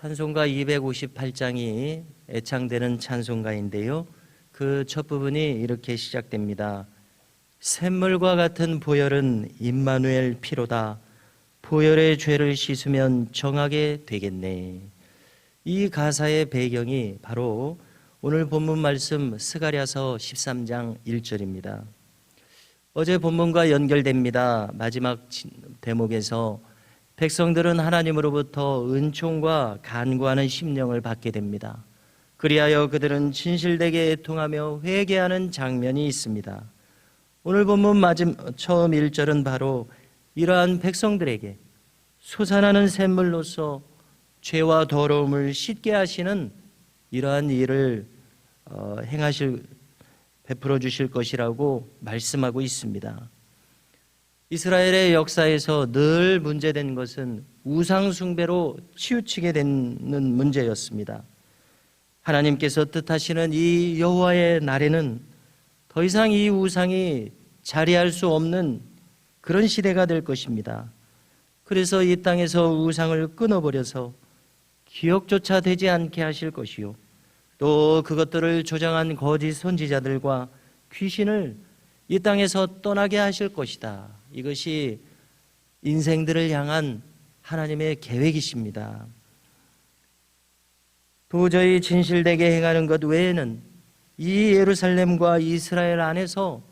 찬송가 258장이 애창되는 찬송가인데요. 그 첫 부분이 이렇게 시작됩니다. 샘물과 같은 보혈은 임마누엘 피로다. 보혈의 죄를 씻으면 정하게 되겠네. 이 가사의 배경이 바로 오늘 본문 말씀 스가랴서 13장 1절입니다. 어제 본문과 연결됩니다. 마지막 진- 대목에서 백성들은 하나님으로부터 은총과 간구하는 심령을 받게 됩니다. 그리하여 그들은 진실되게 애통하며 회개하는 장면이 있습니다. 오늘 본문 마지막 처음 1절은 바로 이러한 백성들에게 솟아나는 샘물로서 죄와 더러움을 씻게 하시는 이러한 일을 어, 행하실 베풀어 주실 것이라고 말씀하고 있습니다. 이스라엘의 역사에서 늘 문제된 것은 우상 숭배로 치우치게 되는 문제였습니다. 하나님께서 뜻하시는 이 여호와의 날에는 더 이상 이 우상이 자리할 수 없는 그런 시대가 될 것입니다. 그래서 이 땅에서 우상을 끊어버려서 기억조차 되지 않게 하실 것이요. 또 그것들을 조장한 거짓 선지자들과 귀신을 이 땅에서 떠나게 하실 것이다. 이것이 인생들을 향한 하나님의 계획이십니다. 도저히 진실되게 행하는 것 외에는 이 예루살렘과 이스라엘 안에서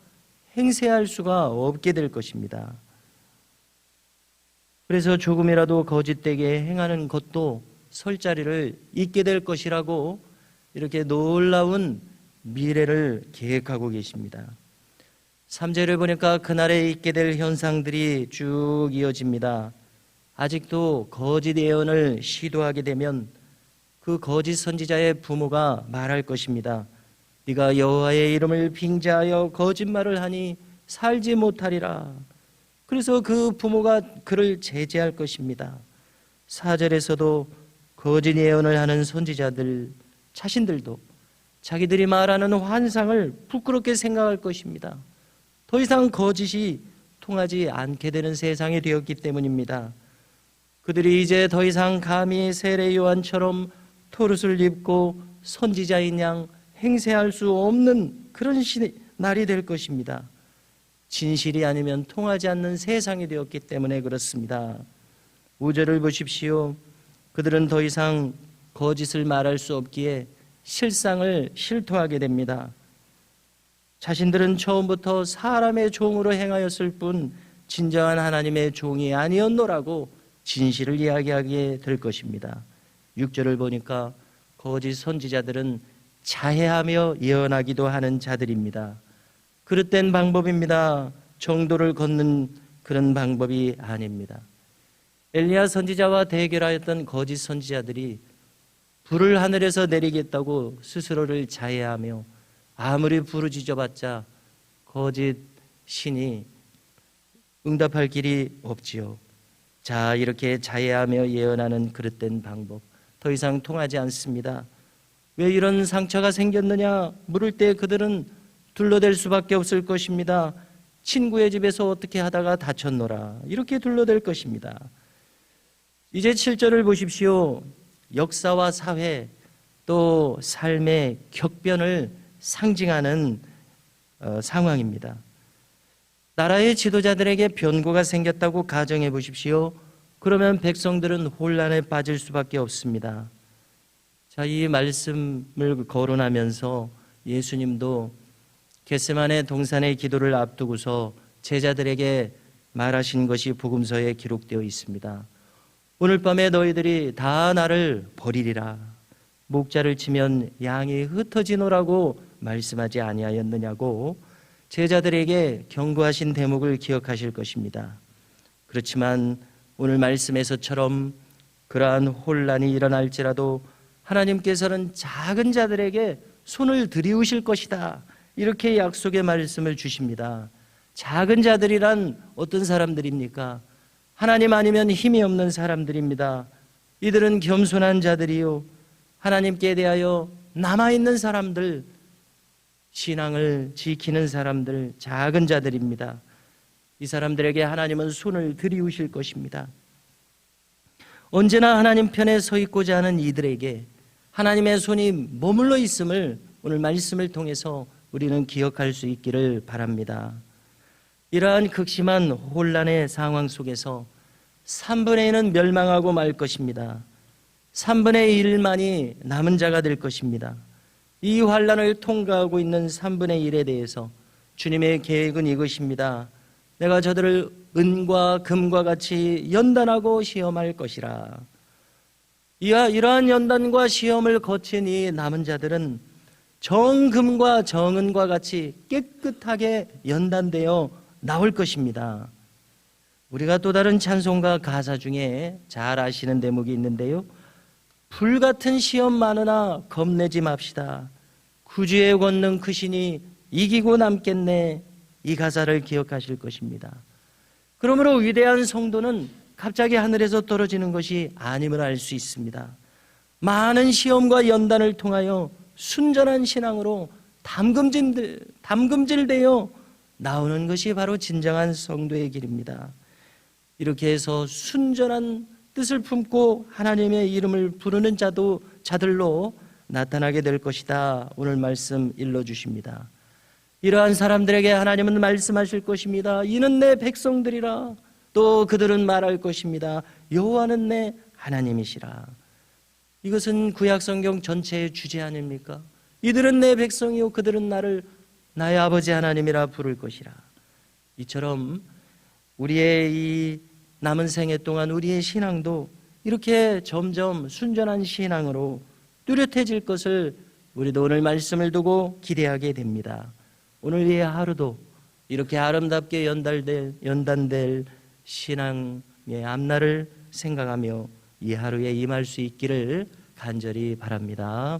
행세할 수가 없게 될 것입니다. 그래서 조금이라도 거짓되게 행하는 것도 설 자리를 잊게 될 것이라고 이렇게 놀라운 미래를 계획하고 계십니다. 3절을 보니까 그날에 있게 될 현상들이 쭉 이어집니다. 아직도 거짓 예언을 시도하게 되면 그 거짓 선지자의 부모가 말할 것입니다. 네가 여호와의 이름을 빙자하여 거짓말을 하니 살지 못하리라. 그래서 그 부모가 그를 제재할 것입니다. 4절에서도 거짓 예언을 하는 선지자들 자신들도 자기들이 말하는 환상을 부끄럽게 생각할 것입니다. 더 이상 거짓이 통하지 않게 되는 세상이 되었기 때문입니다. 그들이 이제 더 이상 감히 세례 요한처럼 토릇을 입고 선지자인 양 행세할 수 없는 그런 시, 날이 될 것입니다. 진실이 아니면 통하지 않는 세상이 되었기 때문에 그렇습니다. 우절을 보십시오. 그들은 더 이상 거짓을 말할 수 없기에 실상을 실토하게 됩니다. 자신들은 처음부터 사람의 종으로 행하였을 뿐 진정한 하나님의 종이 아니었노라고 진실을 이야기하게 될 것입니다. 6절을 보니까 거짓 선지자들은 자해하며 예언하기도 하는 자들입니다. 그릇된 방법입니다. 정도를 걷는 그런 방법이 아닙니다. 엘리야 선지자와 대결하였던 거짓 선지자들이 불을 하늘에서 내리겠다고 스스로를 자해하며 아무리 부르짖어봤자 거짓 신이 응답할 길이 없지요. 자, 이렇게 자해하며 예언하는 그릇된 방법 더 이상 통하지 않습니다. 왜 이런 상처가 생겼느냐 물을 때 그들은 둘러댈 수밖에 없을 것입니다. 친구의 집에서 어떻게 하다가 다쳤노라 이렇게 둘러댈 것입니다. 이제 7절을 보십시오. 역사와 사회 또 삶의 격변을 상징하는 어, 상황입니다. 나라의 지도자들에게 변고가 생겼다고 가정해 보십시오. 그러면 백성들은 혼란에 빠질 수밖에 없습니다. 자, 이 말씀을 거론하면서 예수님도 겟세만의 동산의 기도를 앞두고서 제자들에게 말하신 것이 복음서에 기록되어 있습니다. 오늘 밤에 너희들이 다 나를 버리리라. 목자를 치면 양이 흩어지노라고 말씀하지 아니하였느냐고 제자들에게 경고하신 대목을 기억하실 것입니다. 그렇지만 오늘 말씀에서처럼 그러한 혼란이 일어날지라도 하나님께서는 작은 자들에게 손을 들이우실 것이다. 이렇게 약속의 말씀을 주십니다. 작은 자들이란 어떤 사람들입니까? 하나님 아니면 힘이 없는 사람들입니다. 이들은 겸손한 자들이요. 하나님께 대하여 남아있는 사람들, 신앙을 지키는 사람들, 작은 자들입니다. 이 사람들에게 하나님은 손을 들이우실 것입니다. 언제나 하나님 편에 서 있고자 하는 이들에게 하나님의 손이 머물러 있음을 오늘 말씀을 통해서 우리는 기억할 수 있기를 바랍니다. 이러한 극심한 혼란의 상황 속에서 3분의 1은 멸망하고 말 것입니다. 3분의 1만이 남은 자가 될 것입니다. 이 환란을 통과하고 있는 3분의 1에 대해서 주님의 계획은 이것입니다. 내가 저들을 은과 금과 같이 연단하고 시험할 것이라. 이와 이러한 연단과 시험을 거친 이 남은 자들은 정금과 정은과 같이 깨끗하게 연단되어 나올 것입니다. 우리가 또 다른 찬송가 가사 중에 잘 아시는 대목이 있는데요. 불 같은 시험 많으나 겁내지 맙시다. 구주의 권능 크시니 이기고 남겠네. 이 가사를 기억하실 것입니다. 그러므로 위대한 성도는 갑자기 하늘에서 떨어지는 것이 아님을 알 수 있습니다. 많은 시험과 연단을 통하여 순전한 신앙으로 담금질, 담금질되어 나오는 것이 바로 진정한 성도의 길입니다. 이렇게 해서 순전한 뜻을 품고 하나님의 이름을 부르는 자도 자들로 나타나게 될 것이다. 오늘 말씀 일러 주십니다. 이러한 사람들에게 하나님은 말씀하실 것입니다. 이는 내 백성들이라. 또 그들은 말할 것입니다. 여호와는 내 하나님이시라. 이것은 구약 성경 전체의 주제 아닙니까? 이들은 내 백성이요 그들은 나를 나의 아버지 하나님이라 부를 것이라. 이처럼 우리의 이 남은 생애 동안 우리의 신앙도 이렇게 점점 순전한 신앙으로 뚜렷해질 것을 우리도 오늘 말씀을 두고 기대하게 됩니다. 오늘 이 하루도 이렇게 아름답게 연달될, 연단될 신앙의 앞날을 생각하며 이 하루에 임할 수 있기를 간절히 바랍니다.